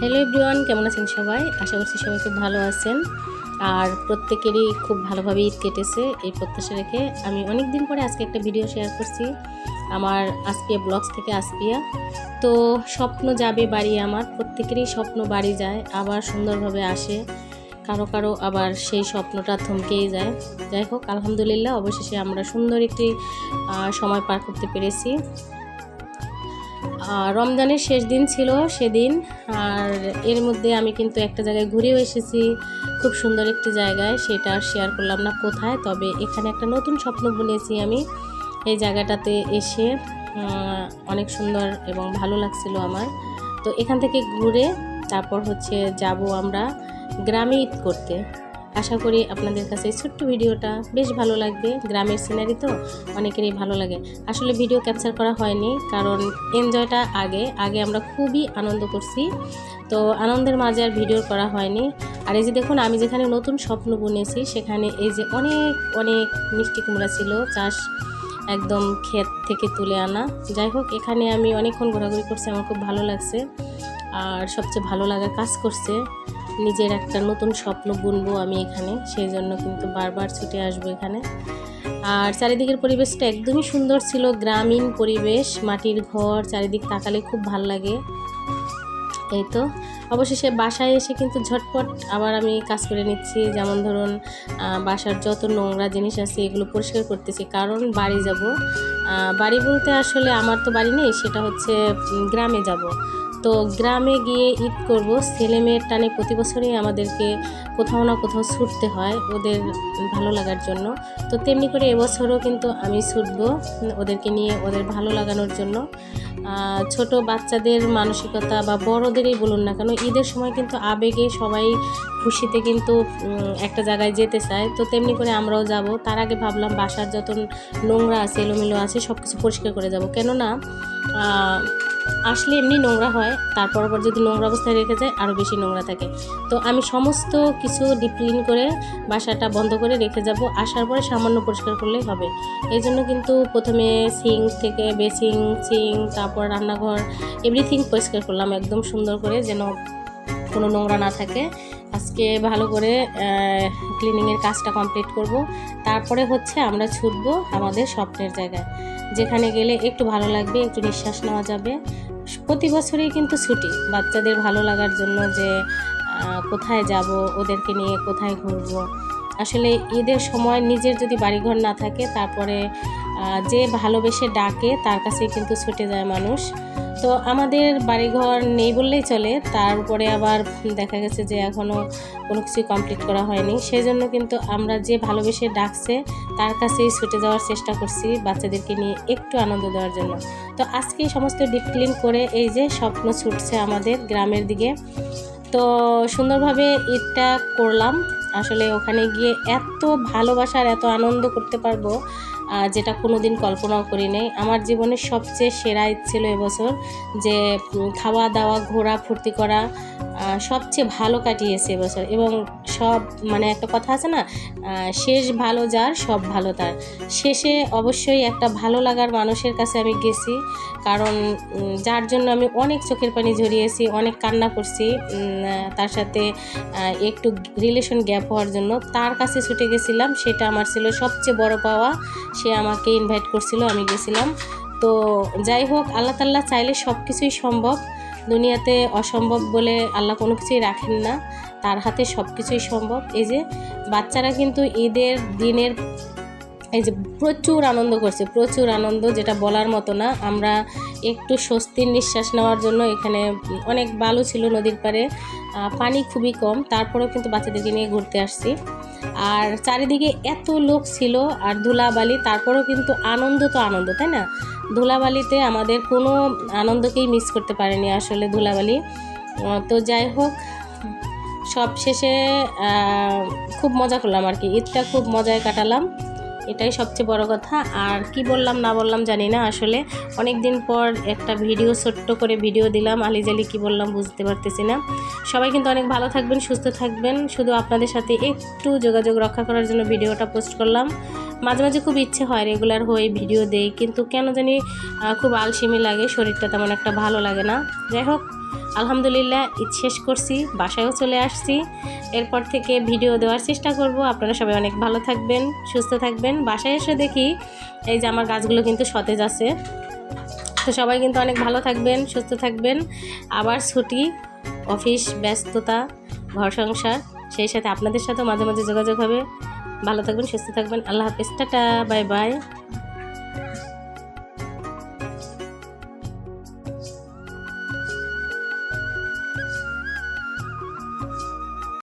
Hello everyone কেমন আছেন সবাই? আশা করছি সবাই খুব ভালো আছেন। আর প্রত্যেকেরই খুব ভালোভাবে ঈদ কেটেছে এই প্রত্যাশা রেখে আমি অনেক দিন পরে আজকে একটা ভিডিও শেয়ার করছি, আমার আসপিয়া ব্লগস থেকে আসপিয়া তো স্বপ্ন যাবে বাড়ি আমার, প্রত্যেকেরই স্বপ্ন বাড়ি যায়, আবার সুন্দরভাবে আসে। কারও কারও আবার সেই স্বপ্নটা থমকেই যায়। যাই হোক, আলহামদুলিল্লাহ, অবশেষে আমরা সুন্দর একটি সময় পার করতে পেরেছি। রমজানের শেষ দিন ছিল সেদিন, আর এর মধ্যে আমি কিন্তু একটা জায়গায় ঘুরেও এসেছি, খুব সুন্দর একটি জায়গায়, সেটা শেয়ার করলাম না কোথায়, তবে এখানে একটা নতুন স্বপ্ন বুনেছি আমি, এই জায়গাটাতে এসে অনেক সুন্দর এবং ভালো লাগছিল আমার। তো এখান থেকে ঘুরে তারপর হচ্ছে যাব আমরা গ্রামে ঈদ করতে। আশা করি আপনাদের কাছে ছোট্ট ভিডিওটা বেশ ভালো লাগবে। গ্রামের সিনারি তো অনেকেরই ভালো লাগে। আসলে ভিডিও ক্যাপচার করা হয়নি, কারণ এনজয়টা আগে। আগে আমরা খুবই আনন্দ করছি। তো আনন্দের মাঝে আর ভিডিও করা হয়নি। আর এই যে দেখুন, আমি যেখানে নতুন স্বপ্ন বুনেছি, সেখানে এই যে অনেক অনেক মিষ্টি কুমড়া ছিল, চাষ একদম ক্ষেত থেকে তুলে আনা। যাই হোক, এখানে আমি অনেকক্ষণ ঘোরাঘুরি করছি, আমার খুব ভালো লাগছে। আর সবচেয়ে ভালো লাগা কাজ করছে। নিজের একটা নতুন স্বপ্ন বুনবো আমি এখানে, সেই জন্য কিন্তু বারবার ছুটে আসব এখানে। আর চারিদিকের পরিবেশটা একদমই সুন্দর ছিল, গ্রামীণ পরিবেশ, মাটির ঘর, চারিদিক তাকালে খুব ভালো লাগে। এই তো, অবশেষে বাসায় এসে কিন্তু ঝটপট আবার আমি কাজ করে নিচ্ছি। যেমন ধরুন বাসার যত নোংরা জিনিস আছে এগুলো পরিষ্কার করতেছি, কারণ বাড়ি যাব। বাড়ি বলতে আসলে আমার তো বাড়ি নেই, সেটা হচ্ছে গ্রামে যাব। তো গ্রামে গিয়ে ঈদ করব। ছেলে মেয়ের টানে প্রতি বছরই আমাদেরকে কোথাও না কোথাও ছুটতে হয় ওদের ভালো লাগার জন্য। তো তেমনি করে এবছরও কিন্তু আমি ছুটব ওদেরকে নিয়ে ওদের ভালো লাগানোর জন্য। ছোট বাচ্চাদের মানসিকতা বা বড়দেরই বলুন না কেন, ঈদের সময় কিন্তু আবেগে সবাই খুশিতে কিন্তু একটা জায়গায় যেতে চায়। তো তেমনি করে আমরাও যাব। তার আগে ভাবলাম বাসার যত নোংরা আছে, এলোমেলো আছে সব কিছু পরিষ্কার করে যাব। কেননা আসলে এমনি নোংরা হয়, তারপর আবার যদি নোংরা অবস্থায় রেখে যায় আরও বেশি নোংরা থাকে। তো আমি সমস্ত কিছু ডিপ ক্লিন করে বাসাটা বন্ধ করে রেখে যাব। আসার পরে সামান্য পরিষ্কার করলেই হবে। এই জন্য কিন্তু প্রথমে সিং থেকে বেসিং সিং তারপর রান্নাঘর এভরিথিং পরিষ্কার করলাম একদম সুন্দর করে যেন কোনো নোংরা না থাকে। আজকে ভালো করে ক্লিনিংয়ের কাজটা কমপ্লিট করব। তারপরে হচ্ছে আমরা ছুটবো আমাদের স্বপ্নের জায়গায়। যেখানে গেলে একটু ভালো লাগবে, একটু নিঃশ্বাস নেওয়া যাবে। প্রতি বছরই কিন্তু ছুটি। বাচ্চাদের ভালো লাগার জন্য যে কোথায় যাব, ওদেরকে নিয়ে কোথায় ঘুরবো। আসলে ঈদের সময় নিজের যদি বাড়িঘর না থাকে, তারপরে যে ভালোবেসে ডাকে, তার কাছে কিন্তু ছুটে যায় মানুষ। তো আমাদের বাড়িঘর নেই বললেই চলে। তার উপরে আবার দেখা গেছে যে এখনও কোনো কিছু কমপ্লিট করা হয়নি। সেই জন্য কিন্তু আমরা যে ভালোবেসে ডাকছে, তার কাছেই ছুটে যাওয়ার চেষ্টা করছি বাচ্চাদেরকে নিয়ে একটু আনন্দ দেওয়ার জন্য। তো আজকে সমস্ত ডিপ ক্লিন করে এই যে স্বপ্ন ছুটছে আমাদের গ্রামের দিকে। তো সুন্দরভাবে ঈদটা করলাম। আসলে ওখানে গিয়ে এত ভালোবাসার এত আনন্দ করতে পারব। যেটা কোনো দিন কল্পনাও করি নাই। আমার জীবনের সবচেয়ে সেরা ছিল এবছর যে খাওয়া দাওয়া ঘোরা ফুর্তি করা সবচেয়ে ভালো কাটিয়েছে এবছর। এবং সব মানে একটা কথা আছে না শেষ ভালো যার, সব ভালো তার। শেষে অবশ্যই একটা ভালো লাগার মানুষের কাছে আমি গেছি, কারণ যার জন্য আমি অনেক চোখের পানি ঝরিয়েছি, অনেক কান্না করছি তার সাথে একটু রিলেশন গ্যাপ হওয়ার জন্য তার কাছে ছুটে গেছিলাম, সেটা আমার ছিল সবচেয়ে বড় পাওয়া, সে আমাকে ইনভাইট করছিল, আমি গেছিলাম। তো যাই হোক, আল্লাহ তাল্লাহ চাইলে সব কিছুই সম্ভব। দুনিয়াতে অসম্ভব বলে আল্লাহ কোনো কিছুই রাখেন না, তার হাতে সব কিছুই সম্ভব। এই যে বাচ্চারা কিন্তু ঈদের দিনের এই যে প্রচুর আনন্দ করছে, প্রচুর আনন্দ যেটা বলার মতো না। আমরা একটু স্বস্তির নিঃশ্বাস নেওয়ার জন্য এখানে অনেক বালু ছিল নদীর পাড়ে পানি খুবই কম। তারপরেও কিন্তু বাচ্চাদেরকে নিয়ে ঘুরতে আসছি। আর চারিদিকে এত লোক ছিল আর ধুলাবালি তারপরেও কিন্তু আনন্দ তো আনন্দ, তাই না? ধুলাবালিতে আমাদের কোনো আনন্দকেই মিস করতে পারেনি আসলে ধুলাবালি। তো যাই হোক, সব শেষে খুব মজা করলাম আর কি। ঈদটা খুব মজায় কাটালাম। এটাই সবচেয়ে বড় কথা। আর কি বললাম না বললাম জানি না। আসলে অনেক দিন পর একটা ভিডিও, ছোট্ট করে ভিডিও দিলাম। আলিজালি কি বললাম বুঝতে পারতেছি না। সবাই কিন্তু অনেক ভালো থাকবেন, সুস্থ থাকবেন। শুধু আপনাদের সাথে একটু যোগাযোগ রক্ষা করার জন্য ভিডিওটা পোস্ট করলাম। মাঝে মাঝে খুব ইচ্ছে হয় রেগুলার হয়ে ভিডিও দেই, কিন্তু কেন জানি খুব আলসেমি লাগে, শরীরটা তেমন একটা ভালো লাগে না। যাই হোক, আলহামদুলিল্লাহ শেষ করছি, বাসায়ও চলে আসছি। এরপর থেকে ভিডিও দেওয়ার চেষ্টা করব। আপনারা সবাই অনেক ভালো থাকবেন, সুস্থ থাকবেন। বাসায় এসে দেখি, এই যে আমার গাছগুলো কিন্তু সতেজ আছে। তো সবাই কিন্তু অনেক ভালো থাকবেন, সুস্থ থাকবেন। আবার ছুটি, অফিস, ব্যস্ততা, ঘর সংসার, সেই সাথে আপনাদের সাথেও মাঝে মাঝে যোগাযোগ হবে। ভালো থাকবেন সুস্থ থাকবেন। আল্লাহ হাফিজ টাটা বাই বাই